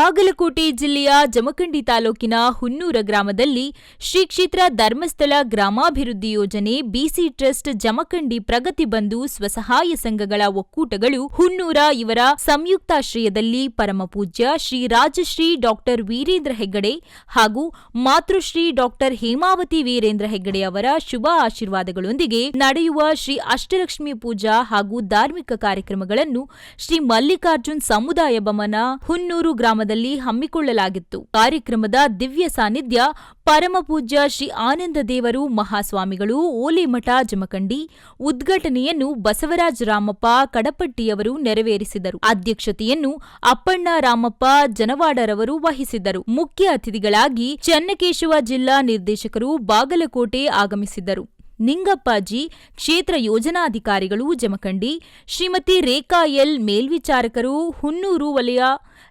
ಬಾಗಲಕೋಟೆ ಜಿಲ್ಲೆಯ ಜಮಖಂಡಿ ತಾಲೂಕಿನ ಹುನ್ನೂರ ಗ್ರಾಮದಲ್ಲಿ ಶ್ರೀ ಕ್ಷೇತ್ರ ಧರ್ಮಸ್ಥಳ ಗ್ರಾಮಾಭಿವೃದ್ಧಿ ಯೋಜನೆ ಬಿಸಿ ಟ್ರಸ್ಟ್ ಜಮಖಂಡಿ ಪ್ರಗತಿ ಬಂಧು ಸ್ವಸಹಾಯ ಸಂಘಗಳ ಒಕ್ಕೂಟಗಳು ಹುನ್ನೂರ ಇವರ ಸಂಯುಕ್ತಾಶ್ರಯದಲ್ಲಿ ಪರಮಪೂಜ್ಯ ಶ್ರೀ ರಾಜಶ್ರೀ ಡಾಕ್ಟರ್ ವೀರೇಂದ್ರ ಹೆಗ್ಗಡೆ ಹಾಗೂ ಮಾತೃಶ್ರೀ ಡಾಕ್ಟರ್ ಹೇಮಾವತಿ ವೀರೇಂದ್ರ ಹೆಗ್ಗಡೆ ಅವರ ಶುಭ ಆಶೀರ್ವಾದಗಳೊಂದಿಗೆ ನಡೆಯುವ ಶ್ರೀ ಅಷ್ಟಲಕ್ಷ್ಮಿ ಪೂಜಾ ಹಾಗೂ ಧಾರ್ಮಿಕ ಕಾರ್ಯಕ್ರಮಗಳನ್ನು ಶ್ರೀ ಮಲ್ಲಿಕಾರ್ಜುನ್ ಸಮುದಾಯ ಭವನ ಹುನ್ನೂರು ಗ್ರಾಮದಲ್ಲಿ ಹಮ್ಮಿಕೊಳ್ಳಲಾಗಿತ್ತು. ಕಾರ್ಯಕ್ರಮದ ದಿವ್ಯ ಸಾನ್ನಿಧ್ಯ ಪರಮಪೂಜ್ಯ ಶ್ರೀ ಆನಂದ ದೇವರು ಮಹಾಸ್ವಾಮಿಗಳು ಓಲಿಮಠ ಜಮಖಂಡಿ ಉದ್ಘಾಟನೆಯನ್ನು ಬಸವರಾಜ ರಾಮಪ್ಪ ಕಡಪಟ್ಟಿಯವರು ನೆರವೇರಿಸಿದರು. ಅಧ್ಯಕ್ಷತೆಯನ್ನು ಅಪ್ಪಣ್ಣ ರಾಮಪ್ಪ ಜನವಾಡರವರು ವಹಿಸಿದ್ದರು. ಮುಖ್ಯ ಅತಿಥಿಗಳಾಗಿ ಚನ್ನಕೇಶವ ಜಿಲ್ಲಾ ನಿರ್ದೇಶಕರು ಬಾಗಲಕೋಟೆ ಆಗಮಿಸಿದ್ದರು. ನಿಂಗಪ್ಪಾಜಿ ಕ್ಷೇತ್ರ ಯೋಜನಾಧಿಕಾರಿಗಳು ಜಮಖಂಡಿ, ಶ್ರೀಮತಿ ರೇಖಾ ಎಲ್ ಮೇಲ್ವಿಚಾರಕರು ಹುನ್ನೂರು ವಲಯ,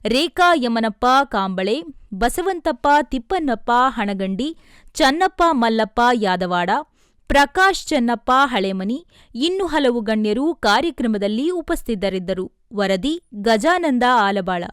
ರೇಖಾ ಯಮನಪ್ಪ ಕಾಂಬಳೆ, ಬಸವಂತಪ್ಪ ತಿಪ್ಪನ್ನಪ್ಪ ಹಣಗಂಡಿ, ಚನ್ನಪ್ಪ ಮಲ್ಲಪ್ಪ ಯಾದವಾಡ, ಪ್ರಕಾಶ್ ಚನ್ನಪ್ಪ ಹಳೆಮನಿ, ಇನ್ನು ಹಲವು ಗಣ್ಯರು ಕಾರ್ಯಕ್ರಮದಲ್ಲಿ ಉಪಸ್ಥಿತರಿದ್ದರು. ವರದಿ ಗಜಾನಂದ ಆಲಬಾಳ.